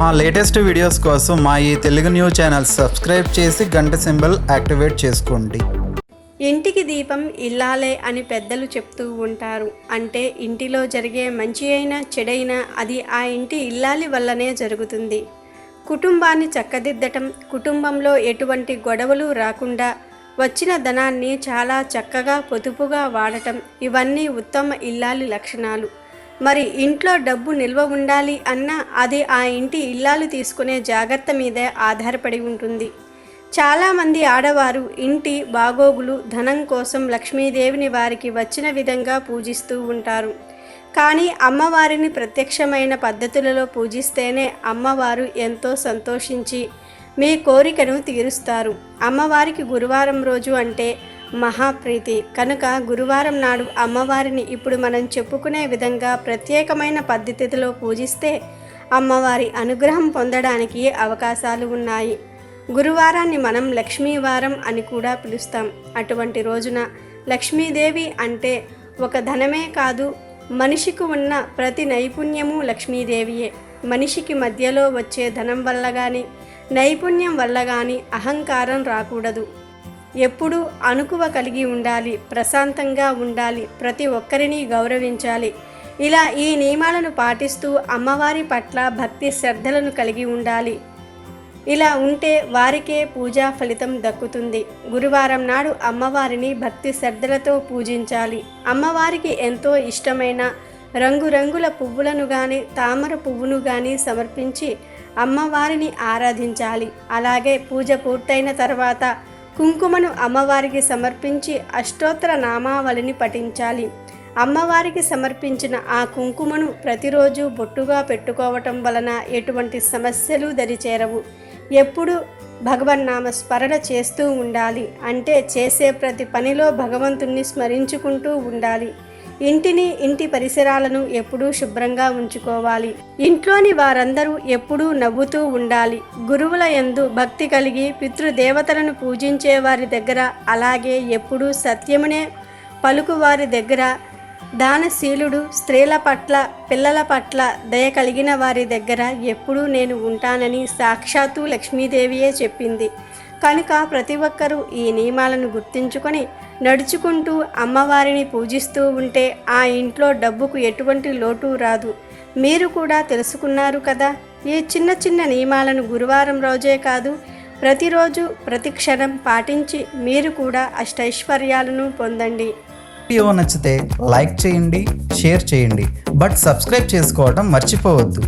మా latest videos కోసం మా ఈ తెలుగు న్యూస్ ఛానల్ సబ్స్క్రైబ్ చేసి గంట సింబల్ యాక్టివేట్ చేసుకోండి. ఇంటికి దీపం ఇల్లాలే అని పెద్దలు చెప్తూ ఉంటారు. అంటే ఇంటిలో జరిగే మంచి అయినా చెడైనా అది ఆ ఇంటి ఇల్లాలి వల్లనే జరుగుతుంది. కుటుంబాన్ని చక్కదిద్దటం కుటుంబంలో ఎటువంటి గొడవలు రాకుండా వచ్చిన ధనాన్ని చాలా చక్కగా పొదుపుగా వాడటం ఇవన్నీ ఉత్తమ ఇల్లాలి లక్షణాలు. మరి ఇంట్లో డబ్బు నిల్వ ఉండాలి అన్నా అది ఆ ఇంటి ఇల్లాలు తీసుకునే జాగ్రత్త మీదే ఆధారపడి ఉంటుంది. చాలామంది ఆడవారు ఇంటి బాగోగులు ధనం కోసం లక్ష్మీదేవిని వారికి వచ్చిన విధంగా పూజిస్తూ ఉంటారు. కానీ అమ్మవారిని ప్రత్యక్షమైన పద్ధతులలో పూజిస్తేనే అమ్మవారు ఎంతో సంతోషించి మీ కోరికను తీరుస్తారు. అమ్మవారికి గురువారం రోజు అంటే మహాప్రీతి. కనుక గురువారం నాడు అమ్మవారిని ఇప్పుడు మనం చెప్పుకునే విధంగా ప్రత్యేకమైన పద్ధతిలో పూజిస్తే అమ్మవారి అనుగ్రహం పొందడానికి అవకాశాలు ఉన్నాయి. గురువారాన్ని మనం లక్ష్మీవారం అని కూడా పిలుస్తాం. అటువంటి రోజున లక్ష్మీదేవి అంటే ఒక ధనమే కాదు మనిషికి ఉన్న ప్రతి నైపుణ్యము లక్ష్మీదేవియే. మనిషికి మధ్యలో వచ్చే ధనం వల్ల కానీ నైపుణ్యం వల్ల కానీ అహంకారం రాకూడదు. ఎప్పుడూ అణుకువ కలిగి ఉండాలి ప్రశాంతంగా ఉండాలి ప్రతి ఒక్కరిని గౌరవించాలి. ఇలా ఈ నియమాలను పాటిస్తూ అమ్మవారి పట్ల భక్తి శ్రద్ధలను కలిగి ఉండాలి. ఇలా ఉంటే వారికే పూజా ఫలితం దక్కుతుంది. గురువారం నాడు అమ్మవారిని భక్తి శ్రద్ధలతో పూజించాలి. అమ్మవారికి ఎంతో ఇష్టమైన రంగురంగుల పువ్వులను కానీ తామర పువ్వును కానీ సమర్పించి అమ్మవారిని ఆరాధించాలి. అలాగే పూజ పూర్తయిన తర్వాత కుంకుమను అమ్మవారికి సమర్పించి అష్టోత్తర నామావళిని పఠించాలి. అమ్మవారికి సమర్పించిన ఆ కుంకుమను ప్రతిరోజు బొట్టుగా పెట్టుకోవటం వలన ఎటువంటి సమస్యలు దరిచేరవు. ఎప్పుడు భగవన్నామ స్మరణ చేస్తూ ఉండాలి. అంటే చేసే ప్రతి పనిలో భగవంతుణ్ణి స్మరించుకుంటూ ఉండాలి. ఇంటిని ఇంటి పరిసరాలను ఎప్పుడూ శుభ్రంగా ఉంచుకోవాలి. ఇంట్లోని వారందరూ ఎప్పుడూ నవ్వుతూ ఉండాలి. గురువుల యందు భక్తి కలిగి పితృదేవతలను పూజించే వారి దగ్గర అలాగే ఎప్పుడూ సత్యమునే పలుకువారి దగ్గర దానశీలుడు స్త్రీల పట్ల పిల్లల పట్ల దయ కలిగిన వారి దగ్గర ఎప్పుడూ నేను ఉంటానని సాక్షాత్తు లక్ష్మీదేవియే చెప్పింది. కనుక ప్రతి ఒక్కరూ ఈ నియమాలను గుర్తుంచుకొని నడుచుకుంటూ అమ్మవారిని పూజిస్తూ ఉంటే ఆ ఇంట్లో డబ్బుకు ఎటువంటి లోటు రాదు. మీరు కూడా తెలుసుకున్నారు కదా ఈ చిన్న చిన్న నియమాలను గురువారం రోజే కాదు ప్రతిరోజు ప్రతి క్షణం పాటించి మీరు కూడా అష్టైశ్వర్యాలను పొందండి. వీడియో నచ్చితే లైక్ చేయండి షేర్ చేయండి బట్ సబ్స్క్రైబ్ చేసుకోవడం మర్చిపోవద్దు.